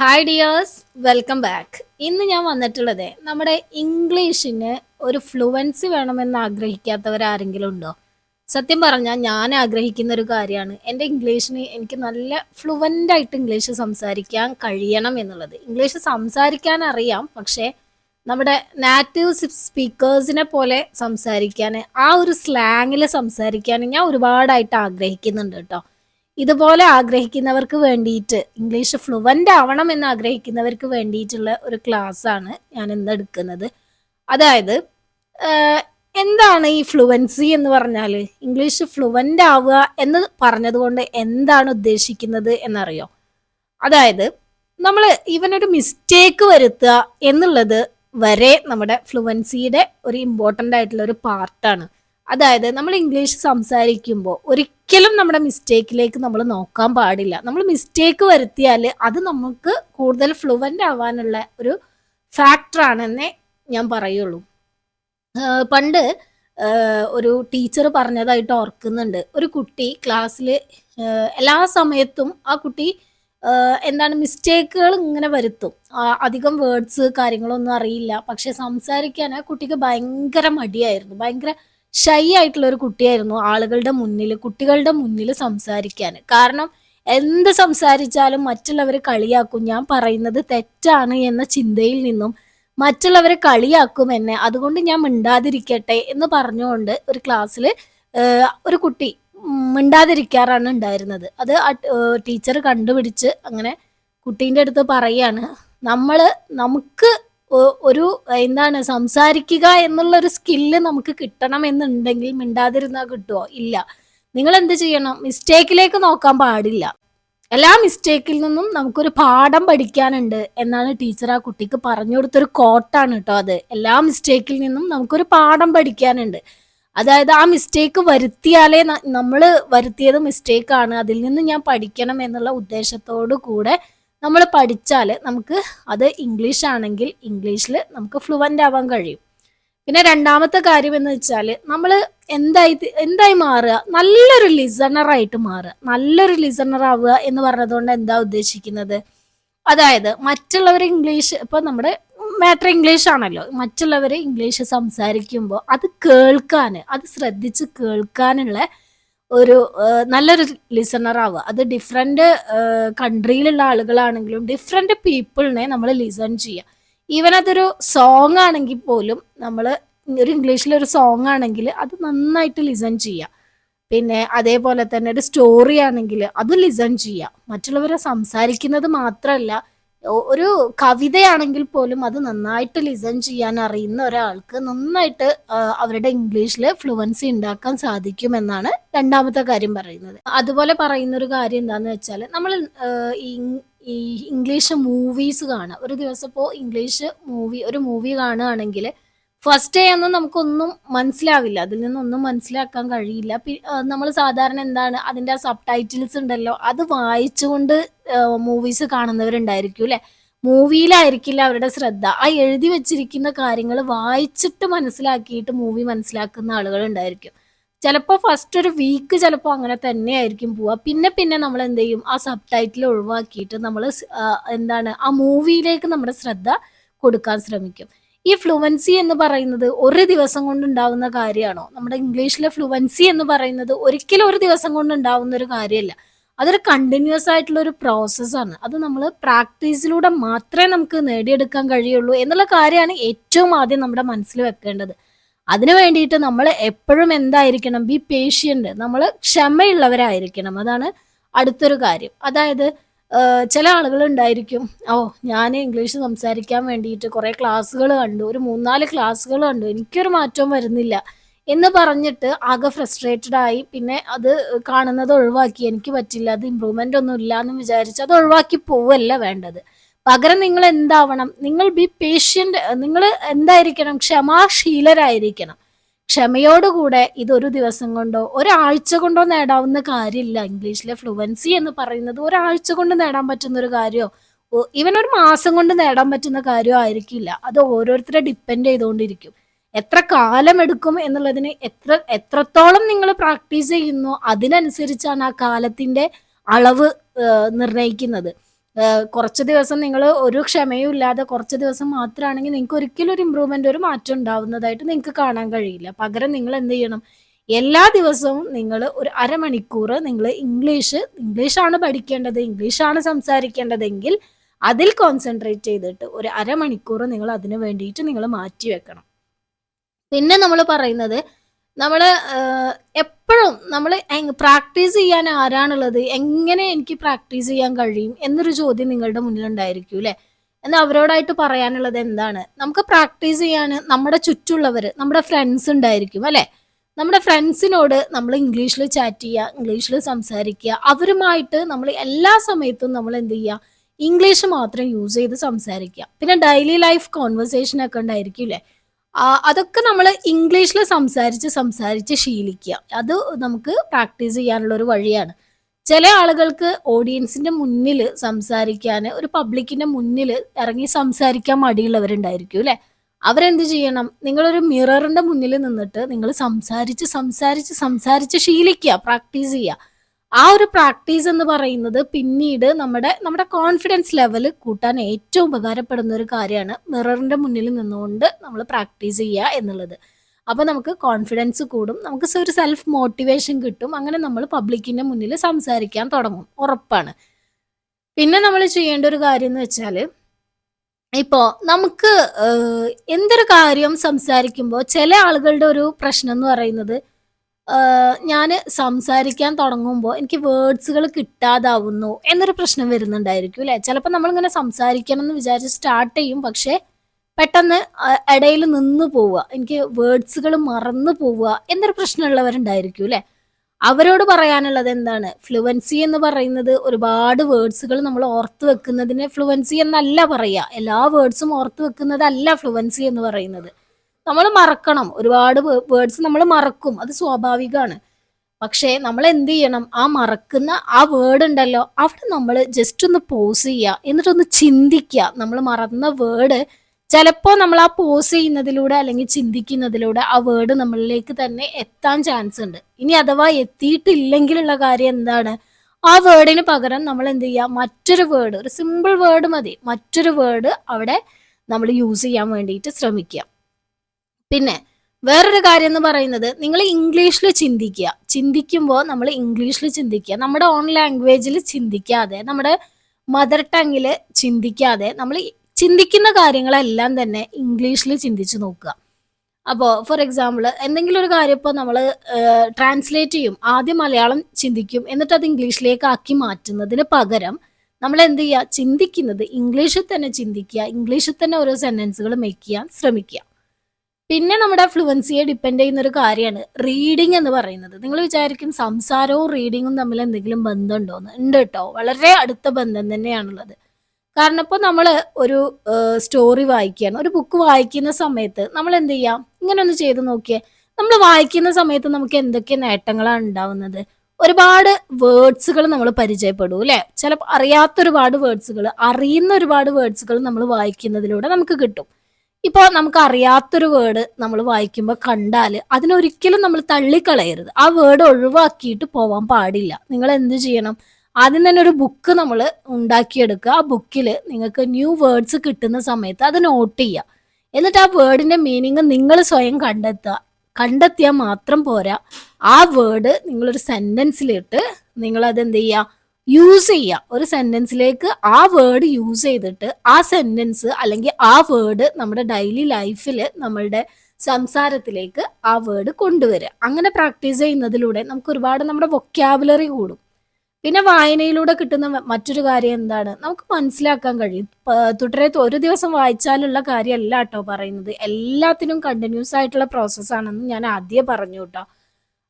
Hi dears welcome back ഇന്ന് ഞാൻ വന്നിട്ടുള്ളത് നമ്മുടെ ഇംഗ്ലീഷിന് ഒരു ഫ്ലുവൻസി വേണമെന്ന് ആഗ്രഹിക്കാത്തവർ ആരെങ്കിലും ഉണ്ടോ? സത്യം പറഞ്ഞാൽ ഞാൻ ആഗ്രഹിക്കുന്ന ഒരു കാര്യമാണ്. എന്റെ ഇംഗ്ലീഷിന് എനിക്ക് നല്ല ഫ്ലുവന്റ് ആയിട്ട് ഇംഗ്ലീഷ് സംസാരിക്കാൻ കഴിയണം എന്നുള്ളത്. ഇംഗ്ലീഷ് സംസാരിക്കാൻ അറിയാം പക്ഷേ നമ്മുടെ നാറ്റീവ് സ്പീക്കേഴ്സിനെ പോലെ സംസാരിക്കാൻ ആ ഒരു സ്ലാങ്ങിൽ സംസാരിക്കാൻ ഞാൻ ഒരുപാടായിട്ട് ആഗ്രഹിക്കുന്നുണ്ട് കേട്ടോ. ഇതുപോലെ ആഗ്രഹിക്കുന്നവർക്ക് വേണ്ടിയിട്ട് ഇംഗ്ലീഷ് ഫ്ലുവന്റ് ആവണം എന്ന് ആഗ്രഹിക്കുന്നവർക്ക് വേണ്ടിയിട്ടുള്ള ഒരു ക്ലാസ് ആണ് ഞാൻ ഇന്ന് എടുക്കുന്നത്. അതായത് എന്താണ് ഈ ഫ്ലുവൻസി എന്ന് പറഞ്ഞാൽ ഇംഗ്ലീഷ് ഫ്ലുവന്റ് ആവുക എന്ന് പറഞ്ഞതുകൊണ്ട് എന്താണ് ഉദ്ദേശിക്കുന്നത് എന്നറിയോ? അതായത് നമ്മൾ ഇവനൊരു മിസ്റ്റേക്ക് വരുത്തുക എന്നുള്ളത് വരെ നമ്മുടെ ഫ്ലുവൻസിയുടെ ഒരു ഇമ്പോർട്ടന്റ് ആയിട്ടുള്ള ഒരു പാർട്ടാണ് അതായത് നമ്മൾ ഇംഗ്ലീഷ് സംസാരിക്കുമ്പോൾ ഒരിക്കലും നമ്മുടെ മിസ്റ്റേക്കിലേക്ക് നമ്മൾ നോക്കാൻ പാടില്ല. നമ്മൾ മിസ്റ്റേക്ക് വരുത്തിയാൽ അത് നമുക്ക് കൂടുതൽ ഫ്ലുവന്റ് ആവാനുള്ള ഒരു ഫാക്ടറാണെന്നേ ഞാൻ പറയുള്ളൂ. പണ്ട് ഒരു ടീച്ചർ പറഞ്ഞതായിട്ട് ഓർക്കുന്നുണ്ട്. ഒരു കുട്ടി ക്ലാസ്സിൽ എല്ലാ സമയത്തും ആ കുട്ടി എന്താണ് മിസ്റ്റേക്കുകൾ ഇങ്ങനെ വരുത്തും. അധികം വേർഡ്സ് കാര്യങ്ങളൊന്നും അറിയില്ല. പക്ഷെ സംസാരിക്കാൻ ആ കുട്ടിക്ക് ഭയങ്കര മടിയായിരുന്നു. ഭയങ്കര ഷൈ ആയിട്ടുള്ള ഒരു കുട്ടിയായിരുന്നു ആളുകളുടെ മുന്നിൽ കുട്ടികളുടെ മുന്നിൽ സംസാരിക്കാൻ കാരണം എന്ത് സംസാരിച്ചാലും മറ്റുള്ളവർ കളിയാക്കും. ഞാൻ പറയുന്നത് തെറ്റാണ് എന്ന ചിന്തയിൽ നിന്നും മറ്റുള്ളവരെ കളിയാക്കും എന്നെ. അതുകൊണ്ട് ഞാൻ മിണ്ടാതിരിക്കട്ടെ എന്ന് പറഞ്ഞുകൊണ്ട് ഒരു ക്ലാസ്സിൽ ഒരു കുട്ടി മിണ്ടാതിരിക്കാറാണ് ഉണ്ടായിരുന്നത്. അത് ടീച്ചർ കണ്ടുപിടിച്ച് അങ്ങനെ കുട്ടീന്റെ അടുത്ത് പറയാണ് നമ്മൾ നമുക്ക് ഒരു എന്താണ് സംസാരിക്കുക എന്നുള്ള ഒരു സ്കില്ല് നമുക്ക് കിട്ടണം എന്നുണ്ടെങ്കിൽ മിണ്ടാതിരുന്നാൽ കിട്ടുമോ ഇല്ല. നിങ്ങൾ എന്ത് ചെയ്യണം? മിസ്റ്റേക്കിലേക്ക് നോക്കാൻ പാടില്ല. എല്ലാ മിസ്റ്റേക്കിൽ നിന്നും നമുക്കൊരു പാഠം പഠിക്കാനുണ്ട് എന്നാണ് ടീച്ചർ ആ കുട്ടിക്ക് പറഞ്ഞു കൊടുത്തൊരു കോട്ടാണ് കേട്ടോ അത്. എല്ലാ മിസ്റ്റേക്കിൽ നിന്നും നമുക്കൊരു പാഠം പഠിക്കാനുണ്ട്. അതായത് ആ മിസ്റ്റേക്ക് വരുത്തിയാലേ നമ്മൾ വരുത്തിയത് മിസ്റ്റേക്കാണ് അതിൽ നിന്ന് ഞാൻ പഠിക്കണം എന്നുള്ള ഉദ്ദേശത്തോടു കൂടെ നമ്മൾ പഠിച്ചാൽ നമുക്ക് അത് ഇംഗ്ലീഷ് ആണെങ്കിൽ ഇംഗ്ലീഷിൽ നമുക്ക് ഫ്ലുവന്റ് ആവാൻ കഴിയും. പിന്നെ രണ്ടാമത്തെ കാര്യം എന്ന് വെച്ചാൽ നമ്മൾ എന്തായി എന്തായി മാറുക? നല്ലൊരു ലിസണറായിട്ട് മാറുക. നല്ലൊരു ലിസണർ ആവുക എന്ന് പറഞ്ഞതുകൊണ്ട് എന്താ ഉദ്ദേശിക്കുന്നത്? അതായത് മറ്റുള്ളവർ ഇംഗ്ലീഷ് ഇപ്പം നമ്മുടെ മാറ്റർ ഇംഗ്ലീഷ് ആണല്ലോ. മറ്റുള്ളവർ ഇംഗ്ലീഷ് സംസാരിക്കുമ്പോൾ അത് കേൾക്കാൻ അത് ശ്രദ്ധിച്ച് കേൾക്കാനുള്ള ഒരു നല്ലൊരു ലിസണർ ആവുക അത് ഡിഫറെന്റ് കൺട്രിയിലുള്ള ആളുകളാണെങ്കിലും ഡിഫറെന്റ് പീപ്പിളിനെ നമ്മൾ ലിസൺ ചെയ്യുക. ഈവൻ അതൊരു സോങ് ആണെങ്കിൽ പോലും നമ്മൾ ഒരു ഇംഗ്ലീഷിലൊരു സോങ് ആണെങ്കിൽ അത് നന്നായിട്ട് ലിസൺ ചെയ്യുക. പിന്നെ അതേപോലെ തന്നെ ഒരു സ്റ്റോറി ആണെങ്കിൽ അത് ലിസൺ ചെയ്യുക. മറ്റുള്ളവരെ സംസാരിക്കുന്നത് മാത്രമല്ല ഒരു കവിതയാണെങ്കിൽ പോലും അത് നന്നായിട്ട് ലിസൺ ചെയ്യാൻ അറിയുന്ന ഒരാൾക്ക് നന്നായിട്ട് അവരുടെ ഇംഗ്ലീഷിൽ ഫ്ലുവൻസി ഉണ്ടാക്കാൻ സാധിക്കും എന്നാണ് രണ്ടാമത്തെ കാര്യം പറയുന്നത്. അതുപോലെ പറയുന്ന ഒരു കാര്യം എന്താന്ന് വെച്ചാൽ നമ്മൾ ഈ ഇംഗ്ലീഷ് മൂവീസ് കാണുക ഒരു ദിവസം ഇപ്പോൾ ഇംഗ്ലീഷ് മൂവി ഒരു മൂവി കാണുകയാണെങ്കിൽ ഫസ്റ്റ് ഡേ ഒന്നും നമുക്കൊന്നും മനസ്സിലാവില്ല. അതിൽ നിന്നൊന്നും മനസ്സിലാക്കാൻ കഴിയില്ല. നമ്മൾ സാധാരണ എന്താണ് അതിന്റെ സബ് ടൈറ്റിൽസ് ഉണ്ടല്ലോ അത് വായിച്ചുകൊണ്ട് മൂവീസ് കാണുന്നവരുണ്ടായിരിക്കും അല്ലെ? മൂവിയിലായിരിക്കില്ല അവരുടെ ശ്രദ്ധ. ആ എഴുതി വെച്ചിരിക്കുന്ന കാര്യങ്ങൾ വായിച്ചിട്ട് മനസ്സിലാക്കിയിട്ട് മൂവി മനസ്സിലാക്കുന്ന ആളുകൾ ഉണ്ടായിരിക്കും ചിലപ്പോൾ ഫസ്റ്റ് ഒരു വീക്ക് ചിലപ്പോൾ അങ്ങനെ തന്നെ ആയിരിക്കും പോവുക. പിന്നെ പിന്നെ നമ്മൾ എന്ത് ചെയ്യും? ആ സബ് ടൈറ്റിൽ ഒഴിവാക്കിയിട്ട് നമ്മൾ എന്താണ്? ആ മൂവിയിലേക്ക് നമ്മുടെ ശ്രദ്ധ കൊടുക്കാൻ ശ്രമിക്കും. ഈ ഫ്ലുവൻസി എന്ന് പറയുന്നത് ഒരു ദിവസം കൊണ്ട് ഉണ്ടാവുന്ന കാര്യമാണോ? നമ്മുടെ ഇംഗ്ലീഷിലെ ഫ്ലുവൻസി എന്ന് പറയുന്നത് ഒരിക്കലും ഒരു ദിവസം കൊണ്ട് ഉണ്ടാവുന്ന ഒരു കാര്യമല്ല. അതൊരു കണ്ടിന്യൂസ് ആയിട്ടുള്ള ഒരു പ്രോസസ്സാണ് അത് നമ്മൾ പ്രാക്ടീസിലൂടെ മാത്രമേ നമുക്ക് നേടിയെടുക്കാൻ കഴിയുള്ളൂ എന്നുള്ള കാര്യമാണ് ഏറ്റവും ആദ്യം നമ്മുടെ മനസ്സിൽ വെക്കേണ്ടത്. അതിനു വേണ്ടിയിട്ട് നമ്മൾ എപ്പോഴും എന്തായിരിക്കണം? ബി പേഷ്യന്റ് നമ്മൾ ക്ഷമയുള്ളവരായിരിക്കണം. അതാണ് അടുത്തൊരു കാര്യം. അതായത് ചില ആളുകൾ ഉണ്ടായിരിക്കും. ഓ ഞാൻ ഇംഗ്ലീഷ് സംസാരിക്കാൻ വേണ്ടിയിട്ട് കുറേ ക്ലാസ്സുകൾ കണ്ടു. ഒരു മൂന്നാൽ ക്ലാസ്സുകൾ കണ്ടു. എനിക്കൊരു മാറ്റവും വരുന്നില്ല എന്ന് പറഞ്ഞിട്ട് ആകെ ഫ്രസ്ട്രേറ്റഡ് ആയി. പിന്നെ അത് കാണുന്നത് ഒഴിവാക്കി. എനിക്ക് പറ്റില്ല അത് ഇമ്പ്രൂവ്മെന്റ് ഒന്നും ഇല്ല എന്ന് വിചാരിച്ച് അത് ഒഴിവാക്കി പോവല്ല വേണ്ടത്. പകരം നിങ്ങൾ എന്താവണം? നിങ്ങൾ ബി പേഷ്യന്റ് നിങ്ങൾ എന്തായിരിക്കണം? ക്ഷമാശീലരായിരിക്കണം ക്ഷമയോടുകൂടെ ഇതൊരു ദിവസം കൊണ്ടോ ഒരാഴ്ച കൊണ്ടോ നേടാവുന്ന കാര്യമില്ല. ഇംഗ്ലീഷിലെ ഫ്ലുവൻസി എന്ന് പറയുന്നത് ഒരാഴ്ച കൊണ്ട് നേടാൻ പറ്റുന്ന ഒരു കാര്യമോ ഈവൻ ഒരു മാസം കൊണ്ട് നേടാൻ പറ്റുന്ന കാര്യമോ ആയിരിക്കില്ല. അത് ഓരോരുത്തരെ ഡിപ്പെൻഡ് ചെയ്തുകൊണ്ടിരിക്കും. എത്ര കാലം എടുക്കും എന്നുള്ളതിന് എത്ര എത്രത്തോളം നിങ്ങൾ പ്രാക്ടീസ് ചെയ്യുന്നു അതിനനുസരിച്ചാണ് ആ കാലത്തിന്റെ അളവ് നിർണയിക്കുന്നത്. കുറച്ച് ദിവസം നിങ്ങൾ ഒരു ക്ഷമയും ഇല്ലാതെ കുറച്ച് ദിവസം മാത്രമാണെങ്കിൽ നിങ്ങൾക്ക് ഒരിക്കലും ഒരു ഇമ്പ്രൂവ്മെന്റ് ഒരു മാറ്റം ഉണ്ടാവുന്നതായിട്ട് നിങ്ങൾക്ക് കാണാൻ കഴിയില്ല. പകരം നിങ്ങൾ എന്ത് ചെയ്യണം? എല്ലാ ദിവസവും നിങ്ങൾ ഒരു അരമണിക്കൂർ നിങ്ങൾ ഇംഗ്ലീഷ് ഇംഗ്ലീഷാണ് പഠിക്കേണ്ടത് ഇംഗ്ലീഷാണ് സംസാരിക്കേണ്ടതെങ്കിൽ അതിൽ കോൺസെൻട്രേറ്റ് ചെയ്തിട്ട് ഒരു അരമണിക്കൂർ നിങ്ങൾ അതിന് വേണ്ടിയിട്ട് നിങ്ങൾ മാറ്റി വെക്കണം പിന്നെ നമ്മൾ പറയുന്നത് നമ്മൾ എപ്പോഴും നമ്മൾ പ്രാക്ടീസ് ചെയ്യാൻ ആരാണുള്ളത്? എങ്ങനെ എനിക്ക് പ്രാക്ടീസ് ചെയ്യാൻ കഴിയും? എന്നൊരു ചോദ്യം നിങ്ങളുടെ മുന്നിലുണ്ടായിരിക്കും അല്ലേ എന്ന് അവരോടായിട്ട് പറയാനുള്ളത് എന്താണ്? നമുക്ക് പ്രാക്ടീസ് ചെയ്യാൻ നമ്മുടെ ചുറ്റുള്ളവർ നമ്മുടെ ഫ്രണ്ട്സ് ഉണ്ടായിരിക്കും അല്ലേ? നമ്മുടെ ഫ്രണ്ട്സിനോട് നമ്മൾ ഇംഗ്ലീഷിൽ ചാറ്റ് ചെയ്യുക ഇംഗ്ലീഷിൽ സംസാരിക്കുക. അവരുമായിട്ട് നമ്മൾ എല്ലാ സമയത്തും നമ്മൾ എന്ത് ചെയ്യുക ഇംഗ്ലീഷ് മാത്രം യൂസ് ചെയ്ത് സംസാരിക്കുക. പിന്നെ ഡെയിലി ലൈഫ് കോൺവെർസേഷൻ ഒക്കെ ഉണ്ടായിരിക്കും അല്ലേ അതൊക്കെ നമ്മൾ ഇംഗ്ലീഷിൽ സംസാരിച്ച് സംസാരിച്ച് ശീലിക്കുക. അത് നമുക്ക് പ്രാക്ടീസ് ചെയ്യാനുള്ള ഒരു വഴിയാണ്. ചില ആളുകൾക്ക് ഓഡിയൻസിന്റെ മുന്നിൽ സംസാരിക്കാൻ ഒരു പബ്ലിക്കിന്റെ മുന്നിൽ ഇറങ്ങി സംസാരിക്കാൻ മടിയുള്ളവരുണ്ടായിരിക്കും അല്ലെ? അവരെന്ത് ചെയ്യണം? നിങ്ങളൊരു മിററിന്റെ മുന്നിൽ നിന്നിട്ട് നിങ്ങൾ സംസാരിച്ച് സംസാരിച്ച് സംസാരിച്ച് ശീലിക്കുക പ്രാക്ടീസ് ചെയ്യുക. ആ ഒരു പ്രാക്ടീസ് എന്ന് പറയുന്നത് പിന്നീട് നമ്മുടെ നമ്മുടെ കോൺഫിഡൻസ് ലെവൽ കൂട്ടാൻ ഏറ്റവും ഉപകാരപ്പെടുന്ന ഒരു കാര്യമാണ് മിററിന്റെ മുന്നിൽ നിന്നുകൊണ്ട് നമ്മൾ പ്രാക്ടീസ് ചെയ്യുക എന്നുള്ളത്. അപ്പോൾ നമുക്ക് കോൺഫിഡൻസ് കൂടും നമുക്ക് ഒരു സെൽഫ് മോട്ടിവേഷൻ കിട്ടും അങ്ങനെ നമ്മൾ പബ്ലിക്കിന്റെ മുന്നിൽ സംസാരിക്കാൻ തുടങ്ങും ഉറപ്പാണ്. പിന്നെ നമ്മൾ ചെയ്യേണ്ട ഒരു കാര്യം എന്ന് വെച്ചാൽ ഇപ്പോൾ നമുക്ക് എന്തൊരു കാര്യം സംസാരിക്കുമ്പോൾ ചില ആളുകളുടെ ഒരു പ്രശ്നം എന്ന് പറയുന്നത് ഞാൻ സംസാരിക്കാൻ തുടങ്ങുമ്പോൾ എനിക്ക് വേർഡ്സുകൾ കിട്ടാതാവുന്നു എന്നൊരു പ്രശ്നം വരുന്നുണ്ടായിരിക്കും അല്ലേ? ചിലപ്പോൾ നമ്മളിങ്ങനെ സംസാരിക്കണം എന്ന് വിചാരിച്ച് സ്റ്റാർട്ട് ചെയ്യും പക്ഷേ പെട്ടെന്ന് ഇടയിൽ നിന്ന് പോവുക എനിക്ക് വേർഡ്സുകൾ മറന്നു പോവുക എന്നൊരു പ്രശ്നമുള്ളവരുണ്ടായിരിക്കും അല്ലേ? അവരോട് പറയാനുള്ളത് എന്താണ്? ഫ്ലുവൻസി എന്ന് പറയുന്നത് ഒരുപാട് വേർഡ്സുകൾ നമ്മൾ ഓർത്ത് വെക്കുന്നതിന് ഫ്ലുവൻസി എന്നല്ല പറയുക. എല്ലാ വേർഡ്സും ഓർത്ത് വെക്കുന്നതല്ല ഫ്ലുവൻസി എന്ന് പറയുന്നത്. നമ്മൾ മറക്കണം. ഒരുപാട് വേർഡ്സ് നമ്മൾ മറക്കും. അത് സ്വാഭാവികമാണ്. പക്ഷേ നമ്മൾ എന്ത് ചെയ്യണം? ആ മറക്കുന്ന ആ വേർഡ് ഉണ്ടല്ലോ അവിടെ നമ്മൾ ജസ്റ്റ് ഒന്ന് പോസ് ചെയ്യുക. എന്നിട്ടൊന്ന് ചിന്തിക്കുക. നമ്മൾ മറന്ന വേർഡ് ചിലപ്പോൾ നമ്മൾ ആ പോസ് ചെയ്യുന്നതിലൂടെ അല്ലെങ്കിൽ ചിന്തിക്കുന്നതിലൂടെ ആ വേർഡ് നമ്മളിലേക്ക് തന്നെ എത്താൻ ചാൻസ് ഉണ്ട്. ഇനി അഥവാ എത്തിയിട്ടില്ലെങ്കിലുള്ള കാര്യം എന്താണ്? ആ വേർഡിന് പകരം നമ്മൾ എന്ത് ചെയ്യുക? മറ്റൊരു വേർഡ് ഒരു സിമ്പിൾ വേർഡ് മതി. മറ്റൊരു വേർഡ് അവിടെ നമ്മൾ യൂസ് ചെയ്യാൻ വേണ്ടിയിട്ട് ശ്രമിക്കുക. പിന്നെ വേറൊരു കാര്യം എന്ന് പറയുന്നത് നിങ്ങൾ ഇംഗ്ലീഷിൽ ചിന്തിക്കുക ചിന്തിക്കുമ്പോൾ നമ്മൾ ഇംഗ്ലീഷിൽ ചിന്തിക്കുക നമ്മുടെ ഓൺ ലാംഗ്വേജിൽ ചിന്തിക്കാതെ നമ്മുടെ മദർ ടങ്ങിൽ ചിന്തിക്കാതെ നമ്മൾ ചിന്തിക്കുന്ന കാര്യങ്ങളെല്ലാം തന്നെ ഇംഗ്ലീഷിൽ ചിന്തിച്ച് നോക്കുക. അപ്പോൾ ഫോർ എക്സാമ്പിൾ എന്തെങ്കിലും ഒരു കാര്യം ഇപ്പോൾ നമ്മൾ ട്രാൻസ്ലേറ്റ് ചെയ്യും. ആദ്യം മലയാളം ചിന്തിക്കും. എന്നിട്ട് അത് ഇംഗ്ലീഷിലേക്ക് ആക്കി മാറ്റുന്നതിന് പകരം നമ്മൾ എന്ത് ചെയ്യുക? ചിന്തിക്കുന്നത് ഇംഗ്ലീഷിൽ തന്നെ ചിന്തിക്കുക. ഇംഗ്ലീഷിൽ തന്നെ ഓരോ സെന്റൻസുകൾ മേക്ക് ചെയ്യാൻ ശ്രമിക്കുക. പിന്നെ നമ്മുടെ ഫ്ലുവൻസിയെ ഡിപ്പെൻഡ് ചെയ്യുന്ന ഒരു കാര്യമാണ് റീഡിംഗ് എന്ന് പറയുന്നത്. നിങ്ങൾ വിചാരിക്കും സംസാരവും റീഡിങ്ങും തമ്മിൽ എന്തെങ്കിലും ബന്ധമുണ്ടോന്ന്. ഉണ്ട് കേട്ടോ വളരെ അടുത്ത ബന്ധം തന്നെയാണുള്ളത്. കാരണം ഇപ്പോൾ നമ്മൾ ഒരു സ്റ്റോറി വായിക്കുകയാണ്. ഒരു ബുക്ക് വായിക്കുന്ന സമയത്ത് നമ്മൾ എന്ത് ചെയ്യാം? ഇങ്ങനെ ഒന്ന് ചെയ്ത് നോക്കിയേ. നമ്മൾ വായിക്കുന്ന സമയത്ത് നമുക്ക് എന്തൊക്കെ നേട്ടങ്ങളാണ് ഉണ്ടാവുന്നത്? ഒരുപാട് വേർഡ്സുകൾ നമ്മൾ പരിചയപ്പെടും അല്ലേ? ചിലപ്പോൾ അറിയാത്ത ഒരുപാട് വേർഡ്സുകൾ അറിയുന്ന ഒരുപാട് വേർഡ്സുകൾ നമ്മൾ വായിക്കുന്നതിലൂടെ നമുക്ക് കിട്ടും. ഇപ്പോൾ നമുക്ക് അറിയാത്തൊരു വേർഡ് നമ്മൾ വായിക്കുമ്പോൾ കണ്ടാൽ അതിനൊരിക്കലും നമ്മൾ തള്ളിക്കളയരുത്. ആ വേർഡ് ഒഴിവാക്കിയിട്ട് പോവാൻ പാടില്ല. നിങ്ങൾ എന്ത് ചെയ്യണം? ആദ്യം തന്നെ ഒരു ബുക്ക് നമ്മൾ ഉണ്ടാക്കിയെടുക്കുക. ആ ബുക്കിൽ നിങ്ങൾക്ക് ന്യൂ വേർഡ്സ് കിട്ടുന്ന സമയത്ത് അത് നോട്ട് ചെയ്യുക എന്നിട്ട് ആ വേർഡിന്റെ മീനിങ് നിങ്ങൾ സ്വയം കണ്ടെത്തുക. കണ്ടെത്തിയാൽ മാത്രം പോരാ. ആ വേർഡ് നിങ്ങളൊരു സെന്റൻസിലിട്ട് നിങ്ങളത് എന്ത് ചെയ്യുക യൂസ് ചെയ്യുക ഒരു സെന്റൻസിലേക്ക് ആ വേർഡ് യൂസ് ചെയ്തിട്ട് ആ സെന്റൻസ് അല്ലെങ്കിൽ ആ വേർഡ് നമ്മുടെ ഡെയിലി ലൈഫിൽ നമ്മളുടെ സംസാരത്തിലേക്ക് ആ വേർഡ് കൊണ്ടുവരിക. അങ്ങനെ പ്രാക്ടീസ് ചെയ്യുന്നതിലൂടെ നമുക്ക് ഒരുപാട് നമ്മുടെ വൊക്കാബുലറി കൂടും. പിന്നെ വായനയിലൂടെ കിട്ടുന്ന മറ്റൊരു കാര്യം എന്താണ്? നമുക്ക് മനസ്സിലാക്കാൻ കഴിയും. തുടരെ ഒരു ദിവസം വായിച്ചാലുള്ള കാര്യമല്ല കേട്ടോ പറയുന്നത്. എല്ലാത്തിനും കണ്ടിന്യൂസ് ആയിട്ടുള്ള പ്രോസസ്സാണെന്ന് ഞാൻ ആദ്യം പറഞ്ഞു കേട്ടോ.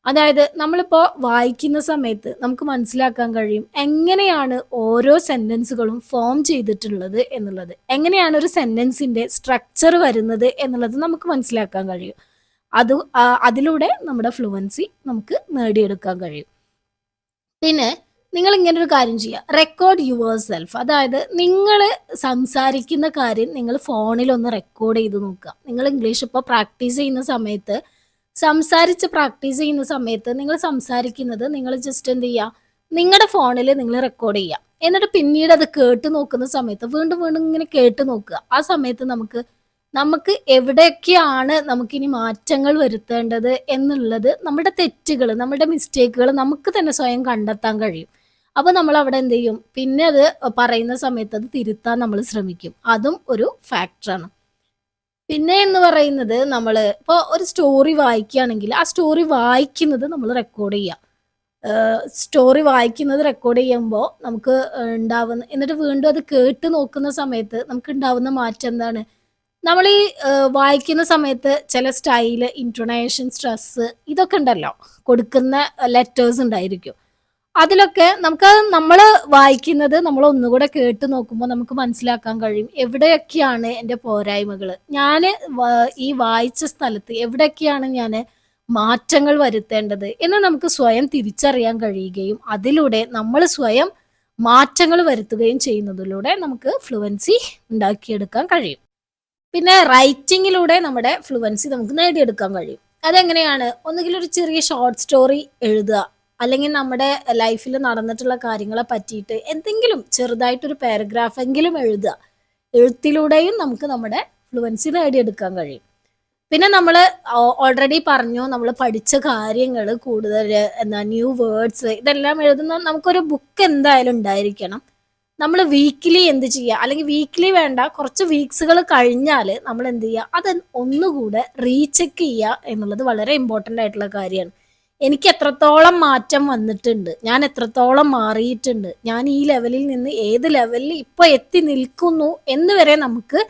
അതായത് നമ്മളിപ്പോൾ വായിക്കുന്ന സമയത്ത് നമുക്ക് മനസ്സിലാക്കാൻ കഴിയും എങ്ങനെയാണ് ഓരോ സെന്റൻസുകളും ഫോം ചെയ്തിട്ടുള്ളത് എന്നുള്ളത്. എങ്ങനെയാണ് ഒരു സെന്റൻസിന്റെ സ്ട്രക്ചർ വരുന്നത് എന്നുള്ളത് നമുക്ക് മനസ്സിലാക്കാൻ കഴിയും. അത് അതിലൂടെ നമ്മുടെ ഫ്ലുവൻസി നമുക്ക് നേടിയെടുക്കാൻ കഴിയും. പിന്നെ നിങ്ങൾ ഇങ്ങനെ ഒരു കാര്യം ചെയ്യുക റെക്കോർഡ് യുവർ സെൽഫ് അതായത് നിങ്ങൾ സംസാരിക്കുന്ന കാര്യം നിങ്ങൾ ഫോണിലൊന്ന് റെക്കോർഡ് ചെയ്ത് നോക്കുക. നിങ്ങൾ ഇംഗ്ലീഷ് ഇപ്പോൾ പ്രാക്ടീസ് ചെയ്യുന്ന സമയത്ത് സംസാരിച്ച് പ്രാക്ടീസ് ചെയ്യുന്ന സമയത്ത് നിങ്ങൾ സംസാരിക്കുന്നത് നിങ്ങൾ ജസ്റ്റ് എന്ത് ചെയ്യുക നിങ്ങളുടെ ഫോണിൽ നിങ്ങൾ റെക്കോർഡ് ചെയ്യുക എന്നിട്ട് പിന്നീട് അത് കേട്ട് നോക്കുന്ന സമയത്ത് വീണ്ടും വീണ്ടും ഇങ്ങനെ കേട്ട് നോക്കുക. ആ സമയത്ത് നമുക്ക് നമുക്ക് എവിടെയൊക്കെയാണ് നമുക്കിനി മാറ്റങ്ങൾ വരുത്തേണ്ടത് എന്നുള്ളത് നമ്മുടെ തെറ്റുകൾ നമ്മുടെ മിസ്റ്റേക്കുകൾ നമുക്ക് തന്നെ സ്വയം കണ്ടെത്താൻ കഴിയും. അപ്പോൾ നമ്മൾ അവിടെ എന്ത് ചെയ്യും? പിന്നെ അത് പറയുന്ന സമയത്ത് അത് തിരുത്താൻ നമ്മൾ ശ്രമിക്കും. അതും ഒരു ഫാക്ടറാണ് പിന്നെ എന്ന് പറയുന്നത് നമ്മൾ ഇപ്പോൾ ഒരു സ്റ്റോറി വായിക്കുകയാണെങ്കിൽ ആ സ്റ്റോറി വായിക്കുന്നത് നമ്മൾ റെക്കോർഡ് ചെയ്യുക സ്റ്റോറി വായിക്കുന്നത് റെക്കോർഡ് ചെയ്യുമ്പോൾ നമുക്ക് ഉണ്ടാവുന്ന എന്നിട്ട് വീണ്ടും അത് കേട്ട് നോക്കുന്ന സമയത്ത് നമുക്ക് ഉണ്ടാവുന്ന മാറ്റം എന്താണ്? നമ്മൾ ഈ വായിക്കുന്ന സമയത്ത് ചില സ്റ്റൈൽ ഇൻട്രൊണേഷൻ സ്ട്രെസ് ഇതൊക്കെ ഉണ്ടല്ലോ. കൊടുക്കുന്ന ലെറ്റേഴ്സ് ഉണ്ടായിരിക്കും. അതിലൊക്കെ നമുക്ക് നമ്മൾ വായിക്കുന്നത് നമ്മൾ ഒന്നുകൂടെ കേട്ട് നോക്കുമ്പോൾ നമുക്ക് മനസ്സിലാക്കാൻ കഴിയും. എവിടെയൊക്കെയാണ് എന്റെ പോരായ്മകൾ ഞാൻ ഈ വായിച്ച സ്ഥലത്ത് എവിടെയൊക്കെയാണ് ഞാൻ മാറ്റങ്ങൾ വരുത്തേണ്ടത് എന്ന് നമുക്ക് സ്വയം തിരിച്ചറിയാൻ കഴിയുകയും അതിലൂടെ നമ്മൾ സ്വയം മാറ്റങ്ങൾ വരുത്തുകയും ചെയ്യുന്നതിലൂടെ നമുക്ക് ഫ്ലുവൻസി ഉണ്ടാക്കിയെടുക്കാൻ കഴിയും. പിന്നെ റൈറ്റിങ്ങിലൂടെ നമ്മുടെ ഫ്ലുവൻസി നമുക്ക് നേടിയെടുക്കാൻ കഴിയും. അതെങ്ങനെയാണ്? ഒന്നുകിൽ ഒരു ചെറിയ ഷോർട്ട് സ്റ്റോറി എഴുതുക. അല്ലെങ്കിൽ നമ്മുടെ ലൈഫിൽ നടന്നിട്ടുള്ള കാര്യങ്ങളെ പറ്റിയിട്ട് എന്തെങ്കിലും ചെറുതായിട്ടൊരു പാരഗ്രാഫെങ്കിലും എഴുതുക. എഴുത്തിലൂടെയും നമുക്ക് നമ്മുടെ ഫ്ലുവൻസി നേടിയെടുക്കാൻ കഴിയും. പിന്നെ നമ്മൾ ഓൾറെഡി പറഞ്ഞു നമ്മൾ പഠിച്ച കാര്യങ്ങൾ കൂടുതൽ എന്താ ന്യൂ വേർഡ്സ് ഇതെല്ലാം എഴുതുന്ന നമുക്കൊരു ബുക്ക് എന്തായാലും ഉണ്ടായിരിക്കണം. നമ്മൾ വീക്കിലി എന്ത് ചെയ്യുക? അല്ലെങ്കിൽ വീക്കിലി വേണ്ട കുറച്ച് വീക്സുകൾ കഴിഞ്ഞാൽ നമ്മൾ എന്ത് ചെയ്യുക? അത് ഒന്നുകൂടെ റീചെക്ക് ചെയ്യുക എന്നുള്ളത് വളരെ ഇമ്പോർട്ടന്റ് ആയിട്ടുള്ള കാര്യമാണ്. എനിക്ക് എത്രത്തോളം മാറ്റം വന്നിട്ടുണ്ട് ഞാൻ എത്രത്തോളം മാറിയിട്ടുണ്ട് ഞാൻ ഈ ലെവലിൽ നിന്ന് ഏത് ലെവലിൽ ഇപ്പോൾ എത്തി നിൽക്കുന്നു എന്ന് വരെ നമുക്ക്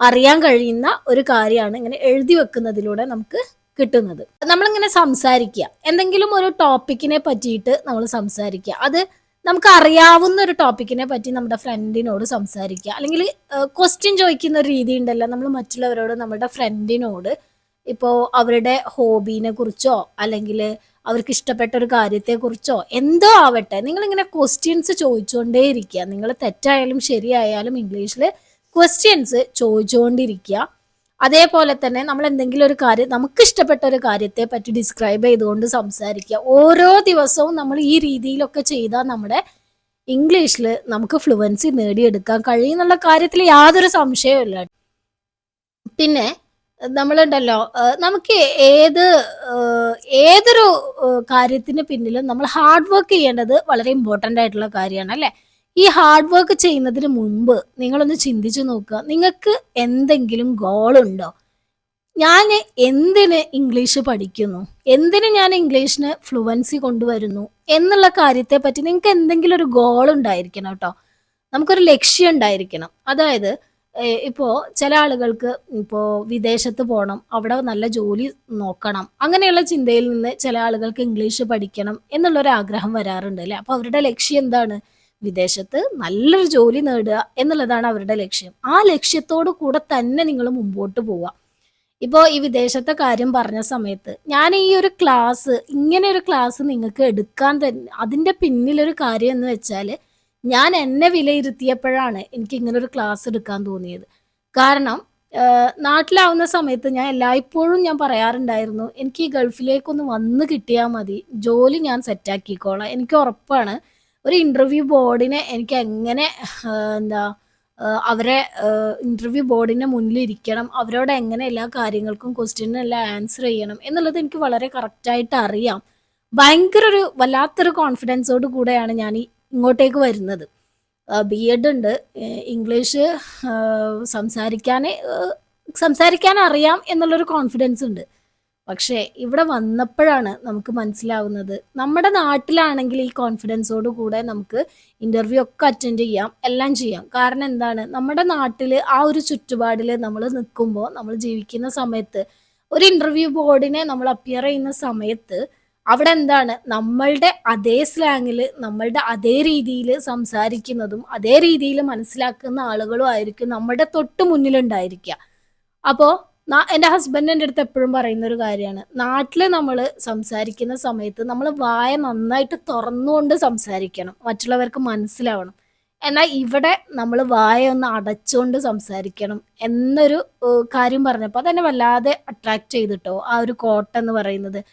അറിയാൻ കഴിയുന്ന ഒരു കാര്യമാണ് ഇങ്ങനെ എഴുതി വെക്കുന്നതിലൂടെ നമുക്ക് കിട്ടുന്നത്. നമ്മളിങ്ങനെ സംസാരിക്കുക. എന്തെങ്കിലും ഒരു ടോപ്പിക്കിനെ പറ്റിയിട്ട് നമ്മൾ സംസാരിക്കുക. അത് നമുക്ക് അറിയാവുന്ന ഒരു ടോപ്പിക്കിനെ പറ്റി നമ്മുടെ ഫ്രണ്ടിനോട് സംസാരിക്കുക. അല്ലെങ്കിൽ ക്വസ്റ്റ്യൻ ചോദിക്കുന്ന ഒരു രീതി ഉണ്ടല്ലോ നമ്മൾ മറ്റുള്ളവരോട് നമ്മുടെ ഫ്രണ്ടിനോട് ഇപ്പോൾ അവരുടെ ഹോബീനെ കുറിച്ചോ അല്ലെങ്കിൽ അവർക്ക് ഇഷ്ടപ്പെട്ട ഒരു കാര്യത്തെ കുറിച്ചോ എന്തോ ആവട്ടെ നിങ്ങളിങ്ങനെ ക്വസ്റ്റ്യൻസ് ചോദിച്ചുകൊണ്ടേ ഇരിക്കുക നിങ്ങൾ തെറ്റായാലും ശരിയായാലും ഇംഗ്ലീഷിൽ ക്വസ്റ്റ്യൻസ് ചോദിച്ചുകൊണ്ടിരിക്കുക അതേപോലെ തന്നെ നമ്മൾ എന്തെങ്കിലും ഒരു കാര്യം നമുക്ക് ഇഷ്ടപ്പെട്ട ഒരു കാര്യത്തെ പറ്റി ഡിസ്ക്രൈബ് ചെയ്തുകൊണ്ട് സംസാരിക്കുക. ഓരോ ദിവസവും നമ്മൾ ഈ രീതിയിലൊക്കെ ചെയ്താൽ നമ്മുടെ ഇംഗ്ലീഷിൽ നമുക്ക് ഫ്ലുവൻസി നേടിയെടുക്കാൻ കഴിയുന്നുള്ള കാര്യത്തിൽ യാതൊരു സംശയവും ഇല്ല പിന്നെ നമ്മളുണ്ടല്ലോ. നമുക്ക് ഏത് ഏതൊരു കാര്യത്തിന് പിന്നിലും നമ്മൾ ഹാർഡ് വർക്ക് ചെയ്യേണ്ടത് വളരെ ഇമ്പോർട്ടന്റ് ആയിട്ടുള്ള കാര്യമാണ് അല്ലേ? ഈ ഹാർഡ് വർക്ക് ചെയ്യുന്നതിന് മുമ്പ് നിങ്ങളൊന്ന് ചിന്തിച്ചു നോക്കുക. നിങ്ങൾക്ക് എന്തെങ്കിലും ഗോളുണ്ടോ ഞാൻ എന്തിന് ഇംഗ്ലീഷ് പഠിക്കുന്നു? എന്തിന് ഞാൻ ഇംഗ്ലീഷിന് ഫ്ലുവൻസി കൊണ്ടുവരുന്നു? എന്നുള്ള കാര്യത്തെ പറ്റി നിങ്ങൾക്ക് എന്തെങ്കിലും ഒരു ഗോൾ ഉണ്ടായിരിക്കണം കേട്ടോ. നമുക്കൊരു ലക്ഷ്യം ഉണ്ടായിരിക്കണം. അതായത് ഇപ്പോൾ ചില ആളുകൾക്ക് ഇപ്പോ വിദേശത്ത് പോകണം അവിടെ നല്ല ജോലി നോക്കണം അങ്ങനെയുള്ള ചിന്തയിൽ നിന്ന് ചില ആളുകൾക്ക് ഇംഗ്ലീഷ് പഠിക്കണം എന്നുള്ളൊരു ആഗ്രഹം വരാറുണ്ട് അല്ലേ? അപ്പോൾ അവരുടെ ലക്ഷ്യം എന്താണ്? വിദേശത്ത് നല്ലൊരു ജോലി നേടുക എന്നുള്ളതാണ് അവരുടെ ലക്ഷ്യം. ആ ലക്ഷ്യത്തോടു കൂടെ തന്നെ നിങ്ങൾ മുമ്പോട്ട് പോവുക. ഇപ്പോ ഈ വിദേശത്തെ കാര്യം പറഞ്ഞ സമയത്ത് ഞാൻ ഈ ഒരു ക്ലാസ് ഇങ്ങനെ ഒരു ക്ലാസ് നിങ്ങൾക്ക് എടുക്കാൻ തന്നെ അതിന്റെ പിന്നിലൊരു കാര്യം എന്ന് വെച്ചാൽ ഞാൻ എന്നെ വിലയിരുത്തിയപ്പോഴാണ് എനിക്ക് ഇങ്ങനെ ഒരു ക്ലാസ് എടുക്കാൻ തോന്നിയത്. കാരണം നാട്ടിലാവുന്ന സമയത്ത് ഞാൻ എല്ലായ്പ്പോഴും ഞാൻ പറയാറുണ്ടായിരുന്നു എനിക്ക് ഈ ഗൾഫിലേക്കൊന്ന് വന്ന് കിട്ടിയാൽ മതി. ജോലി ഞാൻ സെറ്റാക്കിക്കോളാം എനിക്ക് ഉറപ്പാണ് ഒരു ഇന്റർവ്യൂ ബോർഡിനെ എനിക്ക് എങ്ങനെ എന്താ അവരെ ഇന്റർവ്യൂ ബോർഡിന്റെ മുന്നിൽ ഇരിക്കണം അവരോട് എങ്ങനെ എല്ലാ കാര്യങ്ങൾക്കും ക്വസ്റ്റ്യനെല്ലാം ആൻസർ ചെയ്യണം എന്നുള്ളത് എനിക്ക് വളരെ കറക്റ്റായിട്ട് അറിയാം. ഭയങ്കര ഒരു വല്ലാത്തൊരു കോൺഫിഡൻസോട് കൂടെയാണ് ഞാൻ ഈ ഇങ്ങോട്ടേക്ക് വരുന്നത്. ബി എഡ് ഉണ്ട്. ഇംഗ്ലീഷ് സംസാരിക്കാൻ സംസാരിക്കാൻ അറിയാം എന്നുള്ളൊരു കോൺഫിഡൻസ് ഉണ്ട്. പക്ഷേ ഇവിടെ വന്നപ്പോഴാണ് നമുക്ക് മനസ്സിലാവുന്നത് നമ്മുടെ നാട്ടിലാണെങ്കിൽ ഈ കോൺഫിഡൻസോട് കൂടെ നമുക്ക് ഇന്റർവ്യൂ ഒക്കെ അറ്റൻഡ് ചെയ്യാം എല്ലാം ചെയ്യാം. കാരണം എന്താണ്? നമ്മുടെ നാട്ടിൽ ആ ഒരു ചുറ്റുപാടിൽ നമ്മൾ നിൽക്കുമ്പോൾ നമ്മൾ ജീവിക്കുന്ന സമയത്ത് ഒരു ഇന്റർവ്യൂ ബോർഡിനെ നമ്മൾ അപ്പിയർ ചെയ്യുന്ന സമയത്ത് അവിടെ എന്താണ്? നമ്മളുടെ അതേ സ്ലാങ്ങിൽ നമ്മളുടെ അതേ രീതിയിൽ സംസാരിക്കുന്നതും അതേ രീതിയിൽ മനസ്സിലാക്കുന്ന ആളുകളും ആയിരിക്കും നമ്മുടെ തൊട്ട് മുന്നിലുണ്ടായിരിക്കുക. അപ്പോൾ എന്റെ ഹസ്ബൻഡ് എന്റെ അടുത്ത് എപ്പോഴും പറയുന്ന ഒരു കാര്യമാണ്. നാട്ടിൽ നമ്മൾ സംസാരിക്കുന്ന സമയത്ത് നമ്മൾ വായ നന്നായിട്ട് തുറന്നുകൊണ്ട് സംസാരിക്കണം. മറ്റുള്ളവർക്ക് മനസ്സിലാവണം. എന്നാൽ ഇവിടെ നമ്മൾ വായ ഒന്ന് അടച്ചുകൊണ്ട് സംസാരിക്കണം എന്നൊരു കാര്യം പറഞ്ഞപ്പോൾ അതെന്നെ വല്ലാതെ അട്രാക്ട് ചെയ്തിട്ടോ? ആ ഒരു കോട്ട് എന്ന് പറയുന്നത്.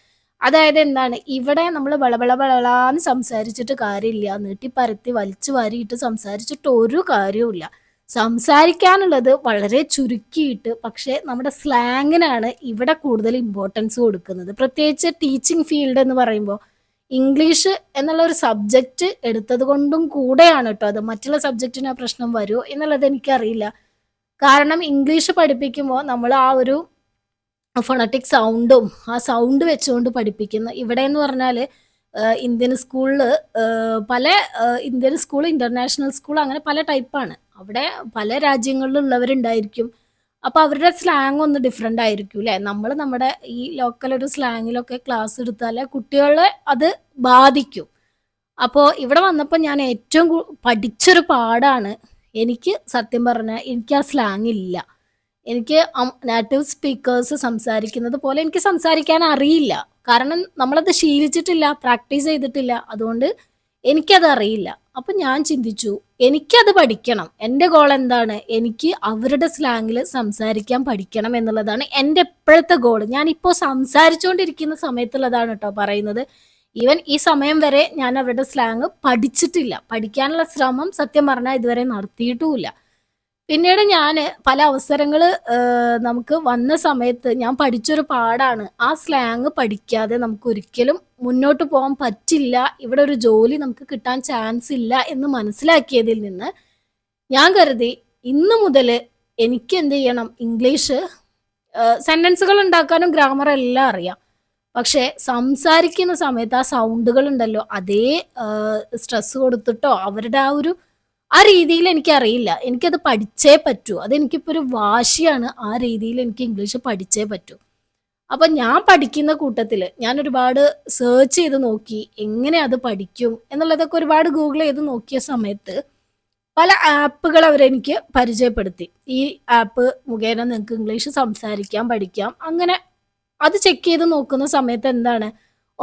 അതായത് എന്താണ്? ഇവിടെ നമ്മൾ വളവള വളാന്ന് സംസാരിച്ചിട്ട് കാര്യമില്ല. നീട്ടിപ്പരത്തി വലിച്ചു വാരിയിട്ട് സംസാരിച്ചിട്ട് ഒരു കാര്യവുമില്ല. സംസാരിക്കാനുള്ളത് വളരെ ചുരുക്കിയിട്ട് പക്ഷേ നമ്മുടെ സ്ലാങ്ങിനാണ് ഇവിടെ കൂടുതൽ ഇമ്പോർട്ടൻസ് കൊടുക്കുന്നത്. പ്രത്യേകിച്ച് ടീച്ചിങ് ഫീൽഡ് എന്ന് പറയുമ്പോൾ ഇംഗ്ലീഷ് എന്നുള്ള ഒരു സബ്ജക്റ്റ് എടുത്തത് കൊണ്ടും കൂടെയാണ് കേട്ടോ അത്. മറ്റുള്ള സബ്ജക്റ്റിന് ആ പ്രശ്നം വരുമോ എന്നുള്ളത് എനിക്കറിയില്ല. കാരണം ഇംഗ്ലീഷ് പഠിപ്പിക്കുമ്പോൾ നമ്മൾ ആ ഒരു ഫൊണറ്റിക് സൗണ്ടും ആ സൗണ്ട് വെച്ചുകൊണ്ട് പഠിപ്പിക്കുന്ന ഇവിടെ എന്ന് പറഞ്ഞാൽ ഇന്ത്യൻ സ്കൂളിൽ പല ഇന്ത്യൻ സ്കൂൾ ഇന്റർനാഷണൽ സ്കൂൾ അങ്ങനെ പല ടൈപ്പാണ് അവിടെ പല രാജ്യങ്ങളിലുള്ളവരുണ്ടായിരിക്കും. അപ്പോൾ അവരുടെ സ്ലാങ് ഒന്ന് ഡിഫറെന്റ് ആയിരിക്കും അല്ലേ നമ്മൾ നമ്മുടെ ഈ ലോക്കൽ ഒരു സ്ലാങ്ങിലൊക്കെ ക്ലാസ് എടുത്താൽ കുട്ടികളെ അത് ബാധിക്കും. അപ്പോൾ ഇവിടെ വന്നപ്പോൾ ഞാൻ ഏറ്റവും പഠിച്ചൊരു പാടാണ് എനിക്ക് സത്യം പറഞ്ഞാൽ എനിക്ക് ആ സ്ലാങ് ഇല്ല. എനിക്ക് നാറ്റീവ് സ്പീക്കേഴ്സ് സംസാരിക്കുന്നത് പോലെ എനിക്ക് സംസാരിക്കാൻ അറിയില്ല. കാരണം നമ്മളത് ശീലിച്ചിട്ടില്ല പ്രാക്ടീസ് ചെയ്തിട്ടില്ല. അതുകൊണ്ട് എനിക്കത് അറിയില്ല. അപ്പം ഞാൻ ചിന്തിച്ചു എനിക്കത് പഠിക്കണം. എന്റെ ഗോൾ എന്താണ്? എനിക്ക് അവരുടെ സ്ലാങ്ങിൽ സംസാരിക്കാൻ പഠിക്കണം എന്നുള്ളതാണ് എന്റെ ഇപ്പോഴത്തെ ഗോൾ ഞാൻ ഇപ്പോൾ സംസാരിച്ചുകൊണ്ടിരിക്കുന്ന സമയത്തുള്ളതാണ് കേട്ടോ പറയുന്നത്. ഈവൻ ഈ സമയം വരെ ഞാൻ അവരുടെ സ്ലാങ് പഠിച്ചിട്ടില്ല. പഠിക്കാനുള്ള ശ്രമം സത്യം പറഞ്ഞാൽ ഇതുവരെ നടത്തിയിട്ടുമില്ല. പിന്നീട് ഞാൻ പല അവസരങ്ങൾ നമുക്ക് വന്ന സമയത്ത് ഞാൻ പഠിച്ചൊരു പാടാണ്. ആ സ്ലാങ് പഠിക്കാതെ നമുക്ക് ഒരിക്കലും മുന്നോട്ട് പോകാൻ പറ്റില്ല. ഇവിടെ ഒരു ജോലി നമുക്ക് കിട്ടാൻ ചാൻസ് ഇല്ല എന്ന് മനസ്സിലാക്കിയതിൽ നിന്ന് ഞാൻ കരുതി ഇന്ന് മുതൽ എനിക്ക് എന്ത് ചെയ്യണം? ഇംഗ്ലീഷ് സെന്റൻസുകൾ ഉണ്ടാക്കാനും ഗ്രാമർ എല്ലാം അറിയാം. പക്ഷേ സംസാരിക്കുന്ന സമയത്ത് ആ സൗണ്ടുകൾ ഉണ്ടല്ലോ അതേ സ്ട്രെസ് കൊടുത്തിട്ടോ അവരുടെ ആ ഒരു ആ രീതിയിൽ എനിക്കറിയില്ല. എനിക്കത് പഠിച്ചേ പറ്റൂ. അതെനിക്കിപ്പോൾ ഒരു വാശിയാണ് ആ രീതിയിൽ എനിക്ക് ഇംഗ്ലീഷ് പഠിച്ചേ പറ്റൂ. അപ്പം ഞാൻ പഠിക്കുന്ന കൂട്ടത്തിൽ ഞാൻ ഒരുപാട് സെർച്ച് ചെയ്ത് നോക്കി എങ്ങനെ അത് പഠിക്കും എന്നുള്ളതൊക്കെ ഒരുപാട് ഗൂഗിൾ ചെയ്ത് നോക്കിയ സമയത്ത് പല ആപ്പുകൾ അവരെനിക്ക് പരിചയപ്പെടുത്തി. ഈ ആപ്പ് മുഖേന നിങ്ങൾക്ക് ഇംഗ്ലീഷ് സംസാരിക്കാം പഠിക്കാം അങ്ങനെ അത് ചെക്ക് ചെയ്ത് നോക്കുന്ന സമയത്ത് എന്താണ്?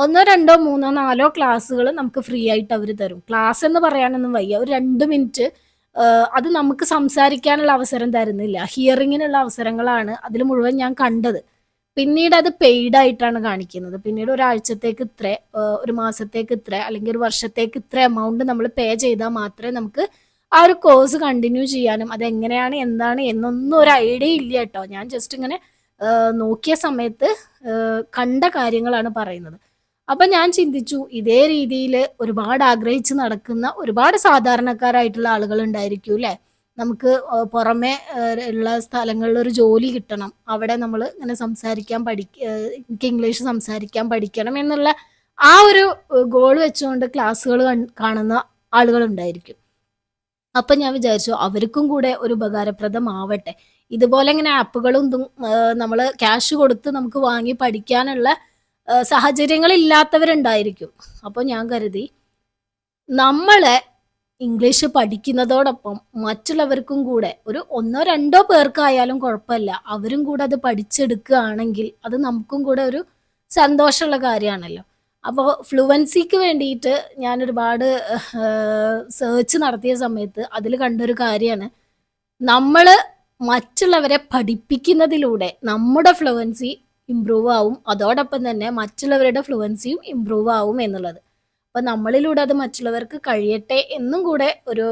ഒന്നോ രണ്ടോ മൂന്നോ നാലോ ക്ലാസ്സുകൾ നമുക്ക് ഫ്രീ ആയിട്ട് അവർ തരും. ക്ലാസ് എന്ന് പറയാനൊന്നും വയ്യ. ഒരു രണ്ട് മിനിറ്റ് അത് നമുക്ക് സംസാരിക്കാനുള്ള അവസരം തരുന്നില്ല. ഹിയറിങ്ങിനുള്ള അവസരങ്ങളാണ് അതിൽ മുഴുവൻ ഞാൻ കണ്ടത്. പിന്നീട് അത് പെയ്ഡ് ആയിട്ടാണ് കാണിക്കുന്നത്. പിന്നീട് ഒരാഴ്ചത്തേക്ക് ഇത്ര ഒരു മാസത്തേക്ക് ഇത്ര അല്ലെങ്കിൽ ഒരു വർഷത്തേക്ക് ഇത്ര എമൗണ്ട് നമ്മൾ പേ ചെയ്താൽ മാത്രമേ നമുക്ക് ആ ഒരു കോഴ്സ് കണ്ടിന്യൂ ചെയ്യാനും അതെങ്ങനെയാണ് എന്താണ് എന്നൊന്നും ഒരു ഐഡിയ ഇല്ല കേട്ടോ. ഞാൻ ജസ്റ്റ് ഇങ്ങനെ നോക്കിയ സമയത്ത് കണ്ട കാര്യങ്ങളാണ് പറയുന്നത്. അപ്പം ഞാൻ ചിന്തിച്ചു ഇതേ രീതിയിൽ ഒരുപാട് ആഗ്രഹിച്ച് നടക്കുന്ന ഒരുപാട് സാധാരണക്കാരായിട്ടുള്ള ആളുകൾ ഉണ്ടായിരിക്കും അല്ലേ? നമുക്ക് പുറമെ ഉള്ള സ്ഥലങ്ങളിൽ ഒരു ജോലി കിട്ടണം. അവിടെ നമ്മൾ ഇങ്ങനെ സംസാരിക്കാൻ പഠിക്ക ഇംഗ്ലീഷ് സംസാരിക്കാൻ പഠിക്കണം എന്നുള്ള ആ ഒരു ഗോൾ വെച്ചുകൊണ്ട് ക്ലാസ്സുകൾ കാണുന്ന ആളുകൾ ആളുകളുണ്ടായിരിക്കും. അപ്പം ഞാൻ വിചാരിച്ചു അവർക്കും കൂടെ ഒരു ഉപകാരപ്രദമാവട്ടെ. ഇതുപോലെ ഇങ്ങനെ ആപ്പുകളും നമ്മൾ ക്യാഷ് കൊടുത്ത് നമുക്ക് വാങ്ങി പഠിക്കാനുള്ള സാഹചര്യങ്ങളില്ലാത്തവരുണ്ടായിരിക്കും. അപ്പോൾ ഞാൻ കരുതി നമ്മളെ ഇംഗ്ലീഷ് പഠിക്കുന്നതോടൊപ്പം മറ്റുള്ളവർക്കും കൂടെ ഒരു ഒന്നോ രണ്ടോ പേർക്കായാലും കുഴപ്പമില്ല. അവരും കൂടെ അത് പഠിച്ചെടുക്കുകയാണെങ്കിൽ അത് നമുക്കും കൂടെ ഒരു സന്തോഷമുള്ള കാര്യമാണല്ലോ. അപ്പോൾ ഫ്ലുവൻസിക്ക് വേണ്ടിയിട്ട് ഞാൻ ഒരുപാട് സെർച്ച് നടത്തിയ സമയത്ത് അതിൽ കണ്ടൊരു കാര്യമാണ്. നമ്മൾ മറ്റുള്ളവരെ പഠിപ്പിക്കുന്നതിലൂടെ നമ്മുടെ ഫ്ലുവൻസി ഇമ്പ്രൂവ് ആവും. അതോടൊപ്പം തന്നെ മറ്റുള്ളവരുടെ ഫ്ലുവൻസിയും ഇമ്പ്രൂവ് ആവും എന്നുള്ളത്. അപ്പം നമ്മളിലൂടെ അത് മറ്റുള്ളവർക്ക് കഴിയട്ടെ എന്നും കൂടെ ഒരു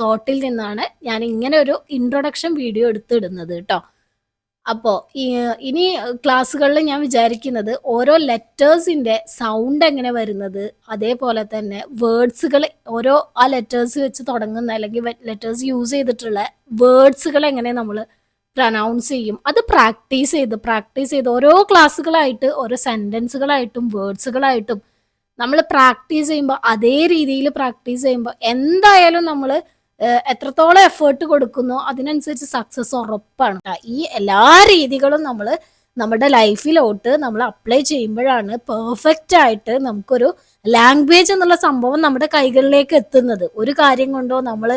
തോട്ടിൽ നിന്നാണ് ഞാൻ ഇങ്ങനെ ഒരു ഇൻട്രൊഡക്ഷൻ വീഡിയോ എടുത്തിടുന്നത് കേട്ടോ അപ്പോൾ ഇനി ക്ലാസ്സുകളിൽ ഞാൻ വിചാരിക്കുന്നത് ഓരോ ലെറ്റേഴ്സിന്റെ സൗണ്ട് എങ്ങനെ വരുന്നത് അതേപോലെ തന്നെ വേർഡ്സുകൾ ഓരോ ആ ലെറ്റേഴ്സ് വെച്ച് തുടങ്ങുന്ന അല്ലെങ്കിൽ ലെറ്റേഴ്സ് യൂസ് ചെയ്തിട്ടുള്ള വേർഡ്സുകൾ എങ്ങനെ നമ്മൾ പ്രനൗൺസ് ചെയ്യും അത് പ്രാക്ടീസ് ചെയ്ത് പ്രാക്ടീസ് ചെയ്ത് ഓരോ ക്ലാസ്സുകളായിട്ട് ഓരോ സെന്റൻസുകളായിട്ടും വേർഡ്സുകളായിട്ടും നമ്മൾ പ്രാക്ടീസ് ചെയ്യുമ്പോൾ അതേ രീതിയിൽ പ്രാക്ടീസ് ചെയ്യുമ്പോൾ എന്തായാലും നമ്മൾ എത്രത്തോളം എഫേർട്ട് കൊടുക്കുന്നു അതിനനുസരിച്ച് സക്സസ് ഉറപ്പാണ്. ഈ എല്ലാ രീതികളും നമ്മൾ നമ്മുടെ ലൈഫിലോട്ട് നമ്മൾ അപ്ലൈ ചെയ്യുമ്പോഴാണ് പെർഫെക്റ്റ് ആയിട്ട് നമുക്കൊരു ലാംഗ്വേജ് എന്നുള്ള സംഭവം നമ്മുടെ കൈകളിലേക്ക് എത്തുന്നത് ഒരു കാര്യം കൊണ്ടോ നമ്മൾ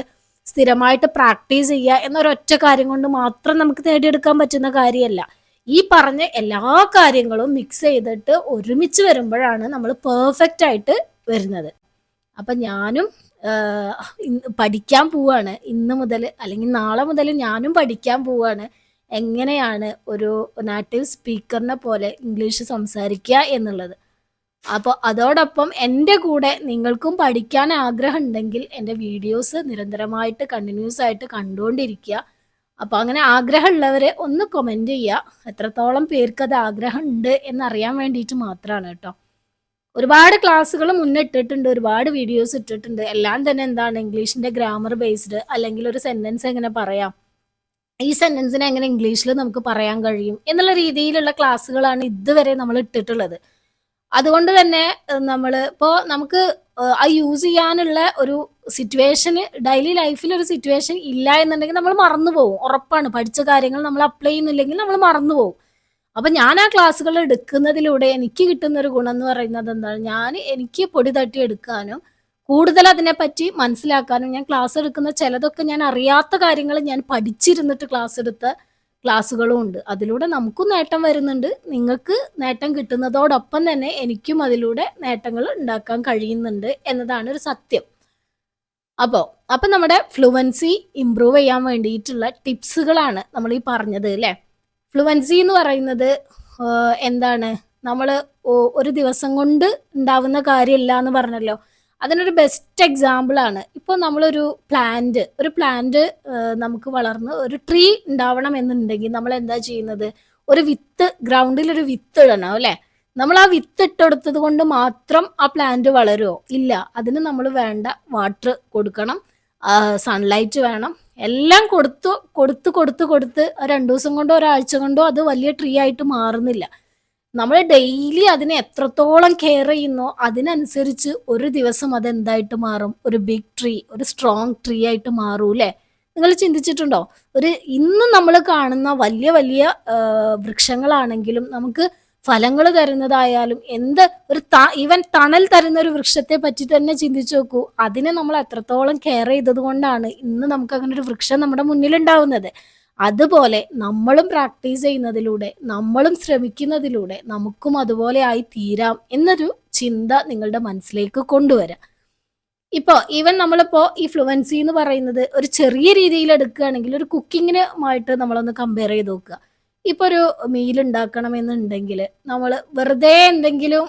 സ്ഥിരമായിട്ട് പ്രാക്ടീസ് ചെയ്യുക എന്നൊരൊറ്റ കാര്യം കൊണ്ട് മാത്രം നമുക്ക് നേടിയെടുക്കാൻ പറ്റുന്ന കാര്യമല്ല. ഈ പറഞ്ഞ എല്ലാ കാര്യങ്ങളും മിക്സ് ചെയ്തിട്ട് ഒരുമിച്ച് വരുമ്പോഴാണ് നമ്മൾ പെർഫെക്റ്റ് ആയിട്ട് വരുന്നത്. അപ്പം ഞാനും പഠിക്കാൻ പോവാണ്. ഇന്ന് മുതൽ അല്ലെങ്കിൽ നാളെ മുതൽ ഞാനും പഠിക്കാൻ പോവാണ്. എങ്ങനെയാണ് ഒരു നാറ്റീവ് സ്പീക്കറിനെ പോലെ ഇംഗ്ലീഷ് സംസാരിക്കുക എന്നുള്ളത്. അപ്പോൾ അതോടൊപ്പം എന്റെ കൂടെ നിങ്ങൾക്കും പഠിക്കാൻ ആഗ്രഹം ഉണ്ടെങ്കിൽ എന്റെ വീഡിയോസ് നിരന്തരമായിട്ട് കണ്ടിന്യൂസ് ആയിട്ട് കണ്ടുകൊണ്ടിരിക്കുക. അപ്പോൾ അങ്ങനെ ആഗ്രഹമുള്ളവരെ ഒന്ന് കൊമെന്റ് ചെയ്യുക. എത്രത്തോളം പേർക്ക് അത് ആഗ്രഹമുണ്ട് എന്നറിയാൻ വേണ്ടിയിട്ട് മാത്രമാണ് കേട്ടോ. ഒരുപാട് ക്ലാസ്സുകൾ മുന്നിട്ടിട്ടുണ്ട് ഒരുപാട് വീഡിയോസ് ഇട്ടിട്ടുണ്ട്. എല്ലാം തന്നെ എന്താണ് ഇംഗ്ലീഷിന്റെ ഗ്രാമർ ബേസ്ഡ് അല്ലെങ്കിൽ ഒരു സെന്റൻസ് എങ്ങനെ പറയാം? ഈ സെന്റൻസിനെ എങ്ങനെ ഇംഗ്ലീഷിൽ നമുക്ക് പറയാൻ കഴിയും? എന്നുള്ള രീതിയിലുള്ള ക്ലാസ്സുകളാണ് ഇതുവരെ നമ്മൾ ഇട്ടിട്ടുള്ളത്. അതുകൊണ്ട് തന്നെ നമ്മൾ ഇപ്പോൾ നമുക്ക് ആ യൂസ് ചെയ്യാനുള്ള ഒരു സിറ്റുവേഷന് ഡെയിലി ലൈഫിൽ ഒരു സിറ്റുവേഷൻ ഇല്ല എന്നുണ്ടെങ്കിൽ നമ്മൾ മറന്നു പോകും. ഉറപ്പാണ്. പഠിച്ച കാര്യങ്ങൾ നമ്മൾ അപ്ലൈ ചെയ്യുന്നില്ലെങ്കിൽ നമ്മൾ മറന്നു പോകും. അപ്പൊ ഞാൻ ആ ക്ലാസ്സുകൾ എടുക്കുന്നതിലൂടെ എനിക്ക് കിട്ടുന്ന ഒരു ഗുണം എന്ന് പറയുന്നത് എന്താണ്? ഞാൻ എനിക്ക് പൊടി തട്ടി എടുക്കാനും കൂടുതൽ അതിനെപ്പറ്റി മനസ്സിലാക്കാനും ഞാൻ ക്ലാസ് എടുക്കുന്ന ചിലതൊക്കെ ഞാൻ അറിയാത്ത കാര്യങ്ങൾ ഞാൻ പഠിച്ചിരുന്നിട്ട് ക്ലാസ് എടുത്ത ക്ലാസ്സുകളും ഉണ്ട്. അതിലൂടെ നമുക്കും നേട്ടം വരുന്നുണ്ട്. നിങ്ങൾക്ക് നേട്ടം കിട്ടുന്നതോടൊപ്പം തന്നെ എനിക്കും അതിലൂടെ നേട്ടങ്ങൾ ഉണ്ടാക്കാൻ കഴിയുന്നുണ്ട് എന്നതാണ് ഒരു സത്യം. അപ്പോൾ അപ്പം നമ്മുടെ ഫ്ലുവൻസി ഇമ്പ്രൂവ് ചെയ്യാൻ വേണ്ടിയിട്ടുള്ള ടിപ്സുകളാണ് നമ്മൾ ഈ പറഞ്ഞത് അല്ലേ? ഫ്ലുവൻസി എന്ന് പറയുന്നത് എന്താണ്? നമ്മൾ ഒരു ദിവസം കൊണ്ട് ഉണ്ടാവുന്ന കാര്യമില്ല എന്ന് പറഞ്ഞല്ലോ. അതിനൊരു ബെസ്റ്റ് എക്സാമ്പിൾ ആണ്. ഇപ്പോൾ നമ്മളൊരു പ്ലാന്റ് ഒരു പ്ലാന്റ് നമുക്ക് വളർന്ന് ഒരു ട്രീ ഉണ്ടാവണം എന്നുണ്ടെങ്കിൽ നമ്മൾ എന്താ ചെയ്യുന്നത്? ഒരു വിത്ത് ഗ്രൗണ്ടിൽ ഒരു വിത്ത് ഇടണം അല്ലേ? നമ്മൾ ആ വിത്ത് ഇട്ടെടുത്തത് കൊണ്ട് മാത്രം ആ പ്ലാന്റ് വളരുമോ ഇല്ല. അതിന് നമ്മൾ വേണ്ട വാട്ടർ കൊടുക്കണം. സൺലൈറ്റ് വേണം. എല്ലാം കൊടുത്തു കൊടുത്ത് കൊടുത്ത് കൊടുത്ത് രണ്ടു ദിവസം കൊണ്ടോ ഒരാഴ്ച കൊണ്ടോ അത് വലിയ ട്രീ ആയിട്ട് മാറുന്നില്ല. നമ്മൾ ഡെയിലി അതിനെ എത്രത്തോളം കെയർ ചെയ്യുന്നോ അതിനനുസരിച്ച് ഒരു ദിവസം അത് എന്തായിട്ട് മാറും? ഒരു ബിഗ് ട്രീ ഒരു സ്ട്രോങ് ട്രീ ആയിട്ട് മാറും അല്ലേ നിങ്ങൾ ചിന്തിച്ചിട്ടുണ്ടോ? ഒരു ഇന്ന് നമ്മൾ കാണുന്ന വലിയ വലിയ വൃക്ഷങ്ങളാണെങ്കിലും നമുക്ക് ഫലങ്ങൾ തരുന്നതായാലും എന്ത് ഒരു ത ഈവൻ തണൽ തരുന്ന ഒരു വൃക്ഷത്തെ പറ്റി തന്നെ ചിന്തിച്ചു നോക്കൂ. അതിനെ നമ്മൾ എത്രത്തോളം കെയർ ചെയ്തത് കൊണ്ടാണ് ഇന്ന് നമുക്ക് അങ്ങനെ ഒരു വൃക്ഷം നമ്മുടെ മുന്നിൽ ഉണ്ടാവുന്നത് അതുപോലെ നമ്മളും പ്രാക്ടീസ് ചെയ്യുന്നതിലൂടെ നമ്മളും ശ്രമിക്കുന്നതിലൂടെ നമുക്കും അതുപോലെ ആയി തീരാം എന്നൊരു ചിന്ത നിങ്ങളുടെ മനസ്സിലേക്ക് കൊണ്ടുവരാം. ഇപ്പോൾ ഈവൻ നമ്മളിപ്പോൾ ഈ ഫ്ലുവൻസി എന്ന് പറയുന്നത് ഒരു ചെറിയ രീതിയിൽ എടുക്കുകയാണെങ്കിൽ ഒരു കുക്കിങ്ങിനുമായിട്ട് നമ്മളൊന്ന് കമ്പയർ ചെയ്ത് നോക്കുക. ഇപ്പൊ ഒരു മീൽ ഉണ്ടാക്കണമെന്നുണ്ടെങ്കിൽ നമ്മൾ വെറുതെ എന്തെങ്കിലും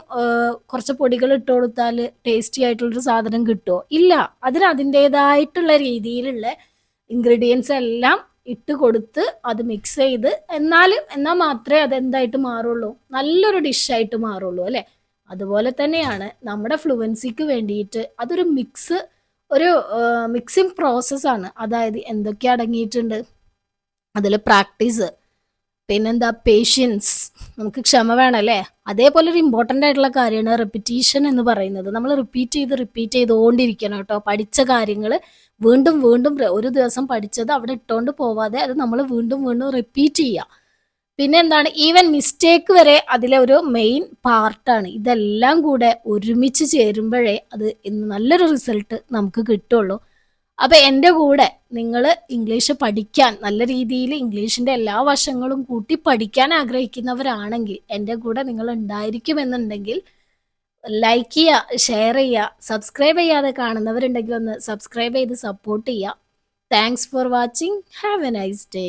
കുറച്ച് പൊടികൾ ഇട്ട് കൊടുത്താൽ ടേസ്റ്റി ആയിട്ടുള്ളൊരു സാധനം കിട്ടുമോ ഇല്ല. അതിന് അതിന്റെതായിട്ടുള്ള രീതിയിലുള്ള ഇൻഗ്രീഡിയൻസ് എല്ലാം ഇട്ട് കൊടുത്ത് അത് മിക്സ് ചെയ്ത് എന്നാലും എന്നാൽ മാത്രമേ അത് എന്തായിട്ട് മാറുള്ളൂ? നല്ലൊരു ഡിഷായിട്ട് മാറുള്ളൂ അല്ലേ? അതുപോലെ തന്നെയാണ് നമ്മുടെ ഫ്ലുവൻസിക്ക് വേണ്ടിയിട്ട് അതൊരു മിക്സ് ഒരു മിക്സിംഗ് പ്രോസസ്സാണ് അതായത് എന്തൊക്കെ അടങ്ങിയിട്ടുണ്ട്? അതിൽ പ്രാക്ടീസ് പിന്നെന്താ പേഷ്യൻസ് നമുക്ക് ക്ഷമ വേണം അല്ലേ അതേപോലെ ഒരു ഇമ്പോർട്ടന്റ് ആയിട്ടുള്ള കാര്യമാണ് റിപ്പീറ്റീഷൻ എന്ന് പറയുന്നത്. നമ്മൾ റിപ്പീറ്റ് ചെയ്ത് റിപ്പീറ്റ് ചെയ്തുകൊണ്ടിരിക്കണം കേട്ടോ. പഠിച്ച കാര്യങ്ങൾ വീണ്ടും വീണ്ടും ഒരു ദിവസം പഠിച്ചത് അവിടെ ഇട്ടുകൊണ്ട് പോവാതെ അത് നമ്മൾ വീണ്ടും വീണ്ടും റിപ്പീറ്റ് ചെയ്യുക പിന്നെ എന്താണ്? ഈവൻ മിസ്റ്റേക്ക് വരെ അതിലെ ഒരു മെയിൻ പാർട്ടാണ് ഇതെല്ലാം കൂടെ ഒരുമിച്ച് ചേരുമ്പോഴേ അത് നല്ലൊരു റിസൾട്ട് നമുക്ക് കിട്ടുള്ളൂ. അപ്പൊ എന്റെ കൂടെ നിങ്ങൾ ഇംഗ്ലീഷ് പഠിക്കാൻ നല്ല രീതിയിൽ ഇംഗ്ലീഷിന്റെ എല്ലാ വശങ്ങളും കൂട്ടി പഠിക്കാൻ ആഗ്രഹിക്കുന്നവരാണെങ്കിൽ എന്റെ കൂടെ നിങ്ങൾ ഉണ്ടായിരിക്കുമെന്നുണ്ടെങ്കിൽ ലൈക്ക് ചെയ്യുക ഷെയർ ചെയ്യുക സബ്സ്ക്രൈബ് ചെയ്യാതെ കാണുന്നവരുണ്ടെങ്കിൽ ഒന്ന് സബ്സ്ക്രൈബ് ചെയ്ത് സപ്പോർട്ട് ചെയ്യുക. Thanks for watching have a nice day